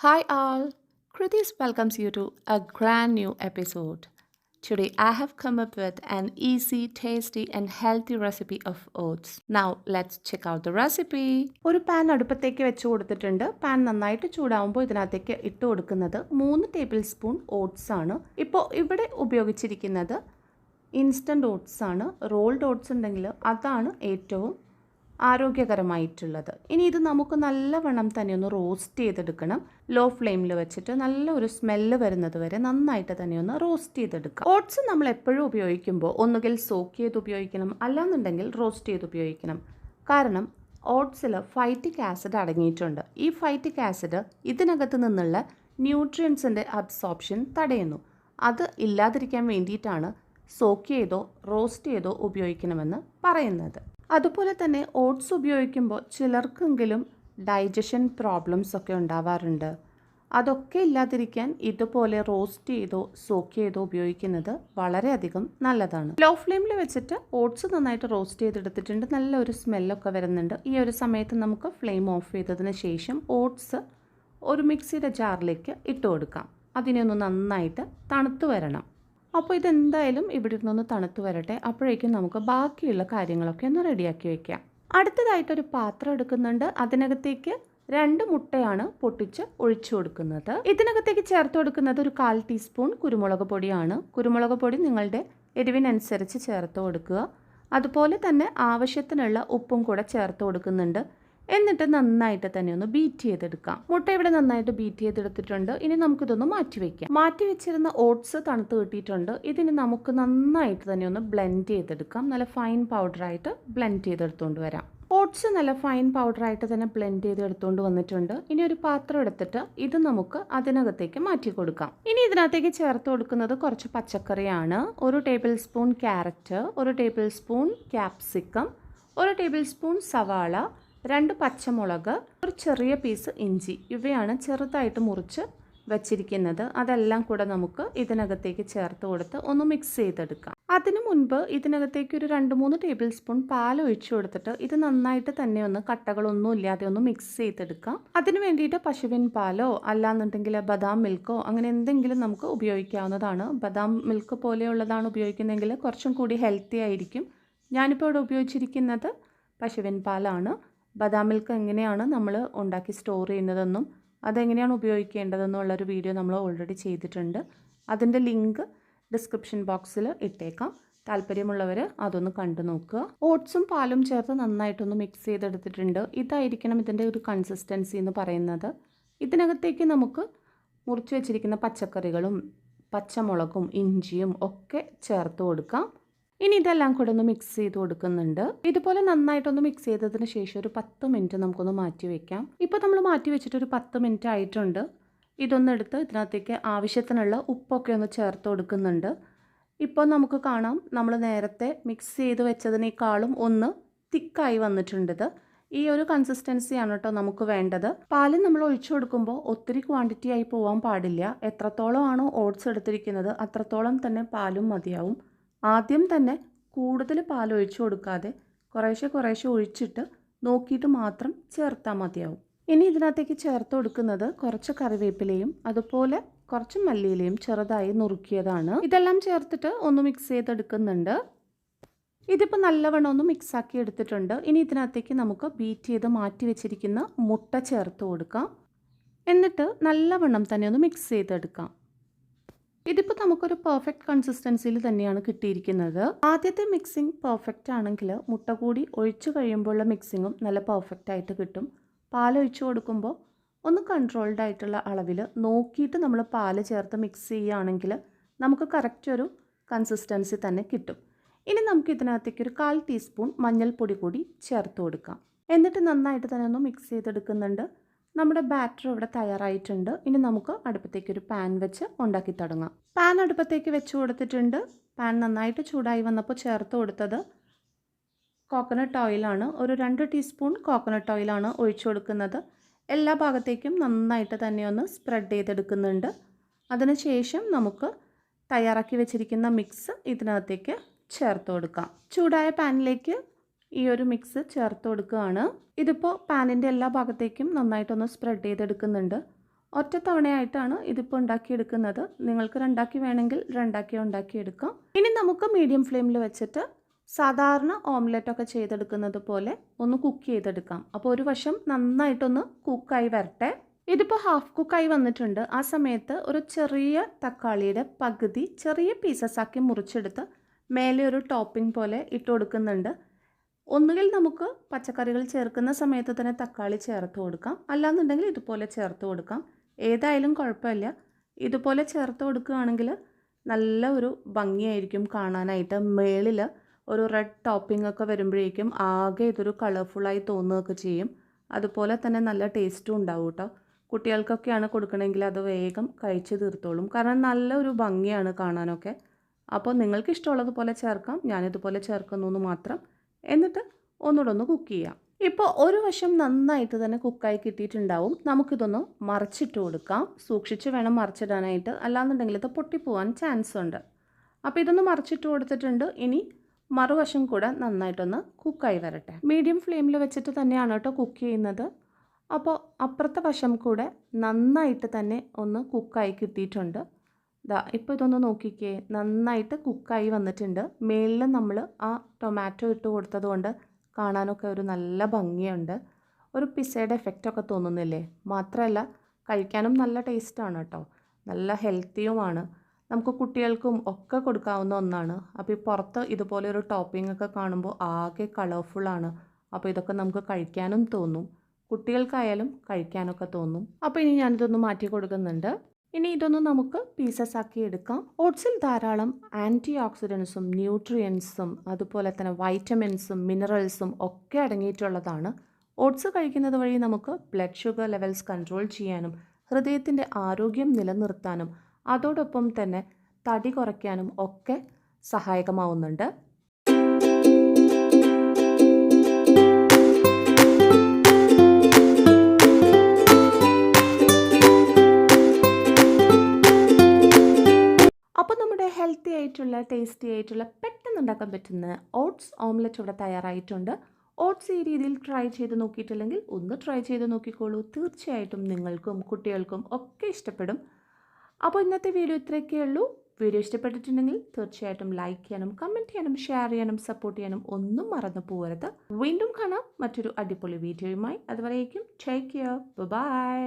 Hi all, Kritis welcomes you to a grand new episode. Today I have come up with an easy, tasty and healthy recipe of oats. Now let's check out the recipe. ഒരു pan അടുപ്പത്തേക്ക് വെച്ച് കൊടുത്തിട്ടുണ്ട് pan നന്നായിട്ട് ചൂടാവുമ്പോൾ ഇതിനകത്തേക്ക് ഇട്ട് കൊടുക്കുന്നത് മൂന്ന് table spoon oats ആണ് ഇപ്പോൾ ഇവിടെ ഉപയോഗിച്ചിരിക്കുന്നത് ഇൻസ്റ്റന്റ് ഓട്സ് ആണ് റോൾഡ് ഓട്സ് ഉണ്ടെങ്കിൽ അതാണ് ഏറ്റവും ആരോഗ്യകരമായിട്ടുള്ളത്. ഇനി ഇത് നമുക്ക് നല്ലവണ്ണം തന്നെ ഒന്ന് റോസ്റ്റ് ചെയ്തെടുക്കണം. ലോ ഫ്ലെയിമിൽ വെച്ചിട്ട് നല്ല ഒരു സ്മെല്ല് വരുന്നത് വരെ നന്നായിട്ട് തന്നെ ഒന്ന് റോസ്റ്റ് ചെയ്തെടുക്കാം. ഓട്സ് നമ്മൾ എപ്പോഴും ഉപയോഗിക്കുമ്പോൾ ഒന്നുകിൽ സോക്ക് ചെയ്ത് ഉപയോഗിക്കണം അല്ലാന്നുണ്ടെങ്കിൽ റോസ്റ്റ് ചെയ്ത് ഉപയോഗിക്കണം. കാരണം ഓട്സിൽ ഫൈറ്റിക് ആസിഡ് അടങ്ങിയിട്ടുണ്ട്. ഈ ഫൈറ്റിക് ആസിഡ് ഇതിനകത്ത് നിന്നുള്ള ന്യൂട്രിയൻസിന്റെ അബ്സോപ്ഷൻ തടയുന്നു. അത് ഇല്ലാതിരിക്കാൻ വേണ്ടിയിട്ടാണ് സോക്ക് ചെയ്തോ റോസ്റ്റ് ചെയ്തോ ഉപയോഗിക്കണമെന്ന് പറയുന്നത്. അതുപോലെ തന്നെ ഓട്സ് ഉപയോഗിക്കുമ്പോൾ ചിലർക്കെങ്കിലും ഡൈജഷൻ പ്രോബ്ലംസ് ഒക്കെ ഉണ്ടാവാറുണ്ട്. അതൊക്കെ ഇല്ലാതിരിക്കാൻ ഇതുപോലെ റോസ്റ്റ് ചെയ്തോ സോക്ക് ചെയ്തോ ഉപയോഗിക്കുന്നത് വളരെയധികം നല്ലതാണ്. ലോ ഫ്ലെയിമിൽ വെച്ചിട്ട് ഓട്സ് നന്നായിട്ട് റോസ്റ്റ് ചെയ്തെടുത്തിട്ടുണ്ട്. നല്ലൊരു സ്മെല്ലൊക്കെ വരുന്നുണ്ട്. ഈ ഒരു സമയത്ത് നമുക്ക് ഫ്ലെയിം ഓഫ് ചെയ്തതിന് ശേഷം ഓട്സ് ഒരു മിക്സിയുടെ ജാറിലേക്ക് ഇട്ട് കൊടുക്കാം. അതിനെ ഒന്ന് നന്നായിട്ട് തണുത്തു വരണം. അപ്പോൾ ഇതെന്തായാലും ഇവിടെ ഇരുന്നൊന്ന് തണുത്ത് വരട്ടെ. അപ്പോഴേക്കും നമുക്ക് ബാക്കിയുള്ള കാര്യങ്ങളൊക്കെ ഒന്ന് റെഡിയാക്കി വയ്ക്കാം അടുത്തതായിട്ടൊരു പാത്രം എടുക്കുന്നുണ്ട്. അതിനകത്തേക്ക് രണ്ട് മുട്ടയാണ് പൊട്ടിച്ച് ഒഴിച്ചു കൊടുക്കുന്നത്. ഇതിനകത്തേക്ക് ചേർത്ത് കൊടുക്കുന്നത് ഒരു കാൽ ടീസ്പൂൺ കുരുമുളക് പൊടിയാണ്. കുരുമുളക് പൊടി നിങ്ങളുടെ എരിവിനനുസരിച്ച് ചേർത്ത് കൊടുക്കുക. അതുപോലെ തന്നെ ആവശ്യത്തിനുള്ള ഉപ്പും കൂടെ ചേർത്ത് കൊടുക്കുന്നുണ്ട്. എന്നിട്ട് നന്നായിട്ട് തന്നെ ഒന്ന് ബീറ്റ് ചെയ്തെടുക്കാം. മുട്ട ഇവിടെ നന്നായിട്ട് ബീറ്റ് ചെയ്തെടുത്തിട്ടുണ്ട്. ഇനി നമുക്കിതൊന്ന് മാറ്റി വെക്കാം. മാറ്റി വെച്ചിരുന്ന ഓട്സ് തണുത്ത് കിട്ടിയിട്ടുണ്ട്. ഇതിന് നമുക്ക് നന്നായിട്ട് തന്നെ ഒന്ന് ബ്ലെൻഡ് ചെയ്തെടുക്കാം. നല്ല ഫൈൻ പൗഡറായിട്ട് ബ്ലെൻഡ് ചെയ്തെടുത്തുകൊണ്ട് വരാം. ഓട്സ് നല്ല ഫൈൻ പൗഡറായിട്ട് തന്നെ ബ്ലെൻഡ് ചെയ്ത് എടുത്തുകൊണ്ട് വന്നിട്ടുണ്ട്. ഇനി ഒരു പാത്രം എടുത്തിട്ട് ഇത് നമുക്ക് അതിനകത്തേക്ക് മാറ്റി കൊടുക്കാം. ഇനി ഇതിനകത്തേക്ക് ചേർത്ത് കൊടുക്കുന്നത് കുറച്ച് പച്ചക്കറിയാണ്. ഒരു ടേബിൾ സ്പൂൺ ക്യാരറ്റ് ഒരു ടേബിൾ സ്പൂൺ ക്യാപ്സിക്കം ഒരു ടേബിൾ സ്പൂൺ സവാള രണ്ട് പച്ചമുളക് ഒരു ചെറിയ പീസ് ഇഞ്ചി. ഇവയാണ് ചെറുതായിട്ട് മുറിച്ച് വച്ചിരിക്കുന്നത്. അതെല്ലാം കൂടെ നമുക്ക് ഇതിനകത്തേക്ക് ചേർത്ത് കൊടുത്ത് ഒന്ന് മിക്സ് ചെയ്തെടുക്കാം. അതിനു മുൻപ് ഇതിനകത്തേക്ക് ഒരു രണ്ട് മൂന്ന് ടേബിൾ സ്പൂൺ പാൽ ഒഴിച്ചു കൊടുത്തിട്ട് ഇത് നന്നായിട്ട് തന്നെ ഒന്ന് കട്ടകളൊന്നും ഇല്ലാതെ ഒന്ന് മിക്സ് ചെയ്തെടുക്കാം. അതിന് വേണ്ടിയിട്ട് പശുവിൻ പാലോ അല്ലാന്നുണ്ടെങ്കിൽ ബദാം മിൽക്കോ അങ്ങനെ എന്തെങ്കിലും നമുക്ക് ഉപയോഗിക്കാവുന്നതാണ്. ബദാം മിൽക്ക് പോലെയുള്ളതാണ് ഉപയോഗിക്കുന്നതെങ്കിൽ കുറച്ചും കൂടി ഹെൽത്തി ആയിരിക്കും. ഞാനിപ്പോൾ ഇവിടെ ഉപയോഗിച്ചിരിക്കുന്നത് പശുവിൻ പാലാണ്. ബദാം മിൽക്ക് എങ്ങനെയാണ് നമ്മൾ ഉണ്ടാക്കി സ്റ്റോർ ചെയ്യുന്നതെന്നും അതെങ്ങനെയാണ് ഉപയോഗിക്കേണ്ടതെന്നും ഉള്ളൊരു വീഡിയോ നമ്മൾ ഓൾറെഡി ചെയ്തിട്ടുണ്ട് അതിന്റെ ലിങ്ക് ഡിസ്ക്രിപ്ഷൻ ബോക്സിൽ ഇട്ടേക്കാം. താല്പര്യമുള്ളവർ അതൊന്ന് കണ്ടു നോക്കുക. ഓട്സും പാലും ചേർത്ത് നന്നായിട്ടൊന്ന് മിക്സ് ചെയ്തെടുത്തിട്ടുണ്ട്. ഇതായിരിക്കണം ഇതിന്റെ ഒരു കൺസിസ്റ്റൻസി എന്ന് പറയുന്നത്. ഇതിനകത്തേക്ക് നമുക്ക് മുറിച്ച് വെച്ചിരിക്കുന്ന പച്ചക്കറികളും പച്ചമുളകും ഇഞ്ചിയും ഒക്കെ ചേർത്ത് കൊടുക്കാം. ഇനി ഇതെല്ലാം കൂടെ ഒന്ന് മിക്സ് ചെയ്ത് കൊടുക്കുന്നുണ്ട്. ഇതുപോലെ നന്നായിട്ടൊന്ന് മിക്സ് ചെയ്തതിന് ശേഷം ഒരു പത്ത് മിനിറ്റ് നമുക്കൊന്ന് മാറ്റി വെക്കാം. ഇപ്പോൾ നമ്മൾ മാറ്റി വെച്ചിട്ട് ഒരു പത്ത് മിനിറ്റ് ആയിട്ടുണ്ട്. ഇതൊന്നെടുത്ത് ഇതിനകത്തേക്ക് ആവശ്യത്തിനുള്ള ഉപ്പൊക്കെ ഒന്ന് ചേർത്ത് കൊടുക്കുന്നുണ്ട്. ഇപ്പോൾ നമുക്ക് കാണാം നമ്മൾ നേരത്തെ മിക്സ് ചെയ്ത് വെച്ചതിനേക്കാളും ഒന്ന് തിക്കായി വന്നിട്ടുണ്ടത് ഈ ഒരു കൺസിസ്റ്റൻസിയാണ് കേട്ടോ നമുക്ക് വേണ്ടത്. പാൽ നമ്മൾ ഒഴിച്ചു കൊടുക്കുമ്പോൾ ഒത്തിരി ക്വാണ്ടിറ്റി ആയി പോകാൻ പാടില്ല. എത്രത്തോളം ആണോ ഓട്സ് എടുത്തിരിക്കുന്നത് അത്രത്തോളം തന്നെ പാലും മതിയാവും. ആദ്യം തന്നെ കൂടുതൽ പാൽ ഒഴിച്ചു കൊടുക്കാതെ കുറേശ്ശെ കുറേശ്ശെ ഒഴിച്ചിട്ട് നോക്കിയിട്ട് മാത്രം ചേർത്താൽ മതിയാവും. ഇനി ഇതിനകത്തേക്ക് ചേർത്ത് കൊടുക്കുന്നത് കുറച്ച് കറിവേപ്പിലയും അതുപോലെ കുറച്ച് മല്ലിയിലയും ചെറുതായി നുറുക്കിയതാണ്. ഇതെല്ലാം ചേർത്തിട്ട് ഒന്ന് മിക്സ് ചെയ്തെടുക്കുന്നുണ്ട്. ഇതിപ്പോൾ നല്ലവണ്ണം ഒന്ന് മിക്സാക്കി എടുത്തിട്ടുണ്ട്. ഇനി ഇതിനകത്തേക്ക് നമുക്ക് ബീറ്റ് ചെയ്ത് മാറ്റി വെച്ചിരിക്കുന്ന മുട്ട ചേർത്ത് കൊടുക്കാം. എന്നിട്ട് നല്ലവണ്ണം തന്നെ ഒന്ന് മിക്സ് ചെയ്തെടുക്കാം. ഇതിപ്പോൾ നമുക്കൊരു പെർഫെക്റ്റ് കൺസിസ്റ്റൻസിയിൽ തന്നെയാണ് കിട്ടിയിരിക്കുന്നത്. ആദ്യത്തെ മിക്സിംഗ് പെർഫെക്റ്റ് ആണെങ്കിൽ മുട്ട കൂടി ഒഴിച്ചു കഴിയുമ്പോഴുള്ള മിക്സിങ്ങും നല്ല പെർഫെക്റ്റ് ആയിട്ട് കിട്ടും. പാൽ ഒഴിച്ചു കൊടുക്കുമ്പോൾ ഒന്ന് കൺട്രോൾഡ് ആയിട്ടുള്ള അളവിൽ നോക്കിയിട്ട് നമ്മൾ പാൽ ചേർത്ത് മിക്സ് ചെയ്യുകയാണെങ്കിൽ നമുക്ക് കറക്റ്റ് ഒരു കൺസിസ്റ്റൻസി തന്നെ കിട്ടും. ഇനി നമുക്ക് ഇതിനകത്തേക്ക് ഒരു കാൽ ടീസ്പൂൺ മഞ്ഞൾപ്പൊടി കൂടി ചേർത്ത് കൊടുക്കാം. എന്നിട്ട് നന്നായിട്ട് തന്നെ ഒന്ന് മിക്സ് ചെയ്തെടുക്കുന്നുണ്ട്. നമ്മുടെ ബാറ്റർ ഇവിടെ തയ്യാറായിട്ടുണ്ട്. ഇനി നമുക്ക് അടുപ്പത്തേക്ക് ഒരു പാൻ വെച്ച് ഉണ്ടാക്കി തുടങ്ങാം. പാൻ അടുപ്പത്തേക്ക് വെച്ച് കൊടുത്തിട്ടുണ്ട്. പാൻ നന്നായിട്ട് ചൂടായി വന്നപ്പോൾ ചേർത്ത് കൊടുത്തത് കോക്കനട്ട് ഓയിലാണ് ഒരു രണ്ട് ടീസ്പൂൺ കോക്കനട്ട് ഓയിലാണ് ഒഴിച്ചു കൊടുക്കുന്നത്. എല്ലാ ഭാഗത്തേക്കും നന്നായിട്ട് തന്നെ ഒന്ന് സ്പ്രെഡ് ചെയ്തെടുക്കുന്നുണ്ട്. അതിനുശേഷം നമുക്ക് തയ്യാറാക്കി വെച്ചിരിക്കുന്ന മിക്സ് ഇതിനകത്തേക്ക് ചേർത്ത് കൊടുക്കാം. ചൂടായ പാനിലേക്ക് ഈ ഒരു മിക്സ് ചേർത്ത് കൊടുക്കുകയാണ്. ഇതിപ്പോൾ പാനിന്റെ എല്ലാ ഭാഗത്തേക്കും നന്നായിട്ടൊന്ന് സ്പ്രെഡ് ചെയ്തെടുക്കുന്നുണ്ട്. ഒറ്റത്തവണയായിട്ടാണ് ഇതിപ്പോൾ ഉണ്ടാക്കിയെടുക്കുന്നത്. നിങ്ങൾക്ക് രണ്ടാക്കി വേണമെങ്കിൽ രണ്ടാക്കി ഉണ്ടാക്കിയെടുക്കാം. ഇനി നമുക്ക് മീഡിയം ഫ്ലെയിമിൽ വെച്ചിട്ട് സാധാരണ ഓംലെറ്റ് ഒക്കെ ചെയ്തെടുക്കുന്നത് പോലെ ഒന്ന് കുക്ക് ചെയ്തെടുക്കാം. അപ്പോൾ ഒരു വശം നന്നായിട്ടൊന്ന് കുക്കായി വരട്ടെ. ഇതിപ്പോൾ ഹാഫ് കുക്കായി വന്നിട്ടുണ്ട്. ആ സമയത്ത് ഒരു ചെറിയ തക്കാളിയുടെ പകുതി ചെറിയ പീസസ് ആക്കി മുറിച്ചെടുത്ത് മേലെ ഒരു ടോപ്പിംഗ് പോലെ ഇട്ട് കൊടുക്കുന്നുണ്ട്. ഒന്നുകിൽ നമുക്ക് പച്ചക്കറികൾ ചേർക്കുന്ന സമയത്ത് തന്നെ തക്കാളി ചേർത്ത് കൊടുക്കാം. അല്ലാന്നുണ്ടെങ്കിൽ ഇതുപോലെ ചേർത്ത് കൊടുക്കാം. ഏതായാലും കുഴപ്പമില്ല. ഇതുപോലെ ചേർത്ത് കൊടുക്കുകയാണെങ്കിൽ നല്ല ഒരു ഭംഗിയായിരിക്കും കാണാനായിട്ട്. മേളിൽ ഒരു റെഡ് ടോപ്പിംഗ് ഒക്കെ വരുമ്പോഴേക്കും ആകെ ഇതൊരു കളർഫുള്ളായി തോന്നുകയൊക്കെ ചെയ്യും. അതുപോലെ തന്നെ നല്ല ടേസ്റ്റും ഉണ്ടാവും കേട്ടോ. കുട്ടികൾക്കൊക്കെയാണ് കൊടുക്കണമെങ്കിൽ അത് വേഗം കഴിച്ചു തീർത്തോളും. കാരണം നല്ലൊരു ഭംഗിയാണ് കാണാനൊക്കെ. അപ്പോൾ നിങ്ങൾക്ക് ഇഷ്ടമുള്ളതുപോലെ ചേർക്കാം. ഞാനിതുപോലെ ചേർക്കുന്നു എന്ന് മാത്രം. എന്നിട്ട് ഒന്നുകൂടെ ഒന്ന് കുക്ക് ചെയ്യാം. ഇപ്പോൾ ഒരു വശം നന്നായിട്ട് തന്നെ കുക്കായി കിട്ടിയിട്ടുണ്ടാവും. നമുക്കിതൊന്ന് മറിച്ചിട്ട് കൊടുക്കാം. സൂക്ഷിച്ച് വേണം മറിച്ചിടാനായിട്ട്. അല്ലാന്നുണ്ടെങ്കിൽ ഇത് പൊട്ടിപ്പോവാൻ ചാൻസ് ഉണ്ട്. അപ്പോൾ ഇതൊന്ന് മറിച്ചിട്ട് കൊടുത്തിട്ടുണ്ട്. ഇനി മറുവശം കൂടെ നന്നായിട്ടൊന്ന് കുക്കായി വരട്ടെ. മീഡിയം ഫ്ലെയിമിൽ വെച്ചിട്ട് തന്നെയാണ് കേട്ടോ കുക്ക് ചെയ്യുന്നത്. അപ്പോൾ അപ്പുറത്തെ വശം കൂടെ നന്നായിട്ട് തന്നെ ഒന്ന് കുക്കായി കിട്ടിയിട്ടുണ്ട്. ദാ ഇപ്പോൾ ഇതൊന്ന് നോക്കിക്കേ. നന്നായിട്ട് കുക്കായി വന്നിട്ടുണ്ട്. മേളിൽ നമ്മൾ ആ ടൊമാറ്റോ ഇട്ട് കൊടുത്തത് കൊണ്ട് കാണാനൊക്കെ ഒരു നല്ല ഭംഗിയുണ്ട്. ഒരു പിസയുടെ എഫക്റ്റൊക്കെ തോന്നുന്നില്ലേ? മാത്രമല്ല കഴിക്കാനും നല്ല ടേസ്റ്റാണ് കേട്ടോ. നല്ല ഹെൽത്തിയുമാണ് നമുക്ക് കുട്ടികൾക്കും ഒക്കെ കൊടുക്കാവുന്ന ഒന്നാണ്. അപ്പോൾ ഈ പുറത്ത് ഇതുപോലെ ഒരു ടോപ്പിംഗ് ഒക്കെ കാണുമ്പോൾ ആകെ കളർഫുള്ളാണ് അപ്പോൾ ഇതൊക്കെ നമുക്ക് കഴിക്കാനും തോന്നും. കുട്ടികൾക്കായാലും കഴിക്കാനൊക്കെ തോന്നും. അപ്പോൾ ഇനി ഞാനിതൊന്ന് മാറ്റി കൊടുക്കുന്നുണ്ട്. ഇനി ഇതൊന്ന് നമുക്ക് പീസസ് ആക്കി എടുക്കാം. ഓട്സിൽ ധാരാളം ആന്റി ഓക്സിഡൻസും ന്യൂട്രിയൻസും അതുപോലെ തന്നെ വൈറ്റമിൻസും മിനറൽസും ഒക്കെ അടങ്ങിയിട്ടുള്ളതാണ്. ഓട്സ് കഴിക്കുന്നത് വഴി നമുക്ക് ബ്ലഡ് ഷുഗർ ലെവൽസ് കൺട്രോൾ ചെയ്യാനും ഹൃദയത്തിന്റെ ആരോഗ്യം നിലനിർത്താനും അതോടൊപ്പം തന്നെ തടി കുറയ്ക്കാനും ഒക്കെ സഹായകമാവുന്നുണ്ട്. ഹെൽത്തി ആയിട്ടുള്ള ടേസ്റ്റി ആയിട്ടുള്ള പെട്ടെന്ന് ഉണ്ടാക്കാൻ പറ്റുന്ന ഓട്സ് ഓംലെറ്റ് ഇവിടെ തയ്യാറായിട്ടുണ്ട്. ഓട്സ് ഈ രീതിയിൽ ട്രൈ ചെയ്ത് നോക്കിയിട്ടില്ലെങ്കിൽ ഒന്ന് ട്രൈ ചെയ്ത് നോക്കിക്കോളൂ. തീർച്ചയായിട്ടും നിങ്ങൾക്കും കുട്ടികൾക്കും ഒക്കെ ഇഷ്ടപ്പെടും. അപ്പോൾ ഇന്നത്തെ വീഡിയോ ഇത്രയൊക്കെ ഉള്ളൂ. വീഡിയോ ഇഷ്ടപ്പെട്ടിട്ടുണ്ടെങ്കിൽ തീർച്ചയായിട്ടും ലൈക്ക് ചെയ്യാനും കമന്റ് ചെയ്യാനും ഷെയർ ചെയ്യാനും സപ്പോർട്ട് ചെയ്യാനും ഒന്നും മറന്നു പോകരുത്. വീണ്ടും കാണാം. മറ്റൊരു അടിപൊളി വീഡിയോയുമായി അതുവരേക്കും ടേക്ക് കെയർ ബൈ